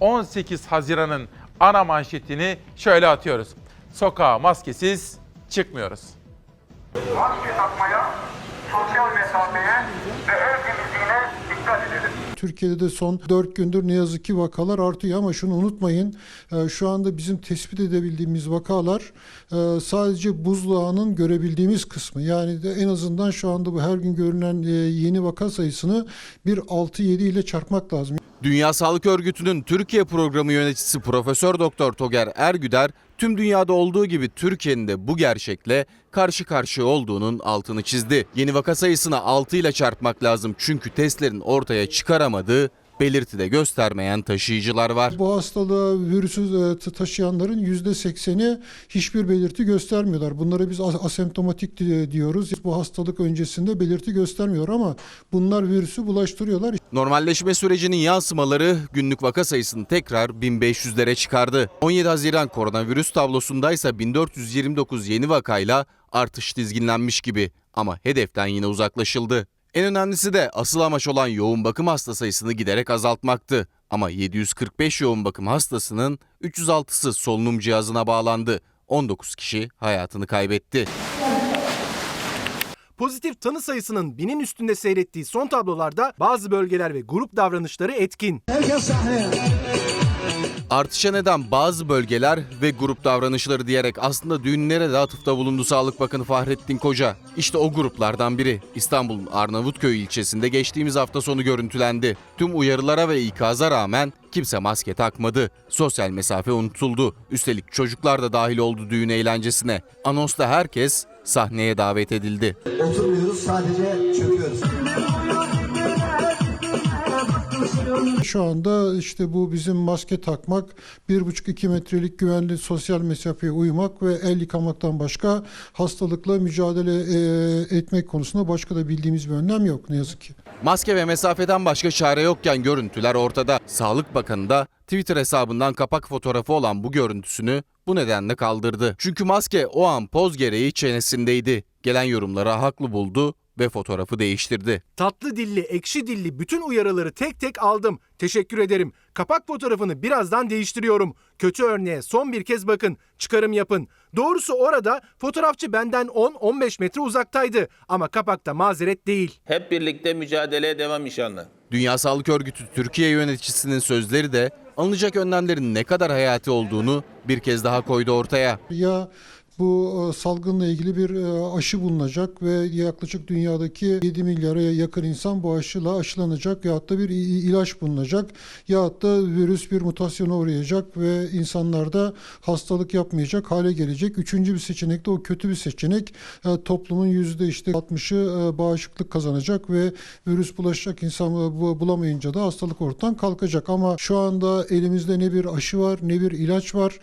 18 Haziran'ın ana manşetini şöyle atıyoruz. Sokağa maskesiz çıkmıyoruz. maske takmaya, sosyal mesafeye ve el temizliğine dikkat edelim. Türkiye'de de son 4 gündür ne yazık ki vakalar artıyor ama şunu unutmayın. e, Şu anda bizim tespit edebildiğimiz vakalar e, sadece buzdağının görebildiğimiz kısmı. Yani de en azından şu anda bu her gün görünen e, yeni vaka sayısını bir 6-7 ile çarpmak lazım. Dünya Sağlık Örgütü'nün Türkiye programı yöneticisi Profesör Doktor Toger Ergüder, tüm dünyada olduğu gibi Türkiye'nin de bu gerçekle karşı karşıya olduğunun altını çizdi. Yeni vaka sayısına 6 ile çarpmak lazım çünkü testlerin ortaya çıkaramadığı belirti de göstermeyen taşıyıcılar var. Bu hastalığı virüsü e, ta- taşıyanların %80'i hiçbir belirti göstermiyorlar. Bunlara biz as- asemptomatik di- diyoruz. Bu hastalık öncesinde belirti göstermiyor ama bunlar virüsü bulaştırıyorlar. Normalleşme sürecinin yansımaları günlük vaka sayısını tekrar 1500'lere çıkardı. 17 Haziran koronavirüs tablosundaysa 1429 yeni vakayla artış dizginlenmiş gibi ama hedeften yine uzaklaşıldı. En önemlisi de asıl amaç olan yoğun bakım hasta sayısını giderek azaltmaktı. Ama 745 yoğun bakım hastasının 306'sı solunum cihazına bağlandı. 19 kişi hayatını kaybetti. Pozitif tanı sayısının binin üstünde seyrettiği son tablolarda bazı bölgeler ve grup davranışları etkin. Artışa neden bazı bölgeler ve grup davranışları diyerek aslında düğünlere de atıfta bulundu Sağlık Bakanı Fahrettin Koca. İşte o gruplardan biri İstanbul'un Arnavutköy ilçesinde geçtiğimiz hafta sonu görüntülendi. Tüm uyarılara ve ikaza rağmen kimse maske takmadı. Sosyal mesafe unutuldu. Üstelik çocuklar da dahil oldu düğün eğlencesine. Anonsta herkes sahneye davet edildi. Oturmuyoruz sadece çöküyoruz. Şu anda işte bu bizim maske takmak, 1,5-2 metrelik güvenli sosyal mesafeye uymak ve el yıkamaktan başka hastalıkla mücadele e, etmek konusunda başka da bildiğimiz bir önlem yok ne yazık ki. Maske ve mesafeden başka çare yokken görüntüler ortada. Sağlık Bakanı da Twitter hesabından kapak fotoğrafı olan bu görüntüsünü bu nedenle kaldırdı. Çünkü maske o an poz gereği çenesindeydi. Gelen yorumlara haklı buldu ve fotoğrafı değiştirdi. Tatlı dilli, ekşi dilli bütün uyarıları tek tek aldım. Teşekkür ederim. Kapak fotoğrafını birazdan değiştiriyorum. Kötü örneğe son bir kez bakın. Çıkarım yapın. Doğrusu orada fotoğrafçı benden 10-15 metre uzaktaydı. Ama kapakta mazeret değil. Hep birlikte mücadeleye devam inşallah. Dünya Sağlık Örgütü Türkiye yöneticisinin sözleri de alınacak önlemlerin ne kadar hayati olduğunu bir kez daha koydu ortaya. Ya bu e, salgınla ilgili bir e, aşı bulunacak ve yaklaşık dünyadaki 7 milyara yakın insan bu aşıyla aşılanacak ya da bir ilaç bulunacak ya da virüs bir mutasyona uğrayacak ve insanlarda hastalık yapmayacak hale gelecek. Üçüncü bir seçenek de o kötü bir seçenek. E, Toplumun yüzde işte 60'ı e, bağışıklık kazanacak ve virüs bulaşacak insan bu- bulamayınca da hastalık ortadan kalkacak. Ama şu anda elimizde ne bir aşı var ne bir ilaç var.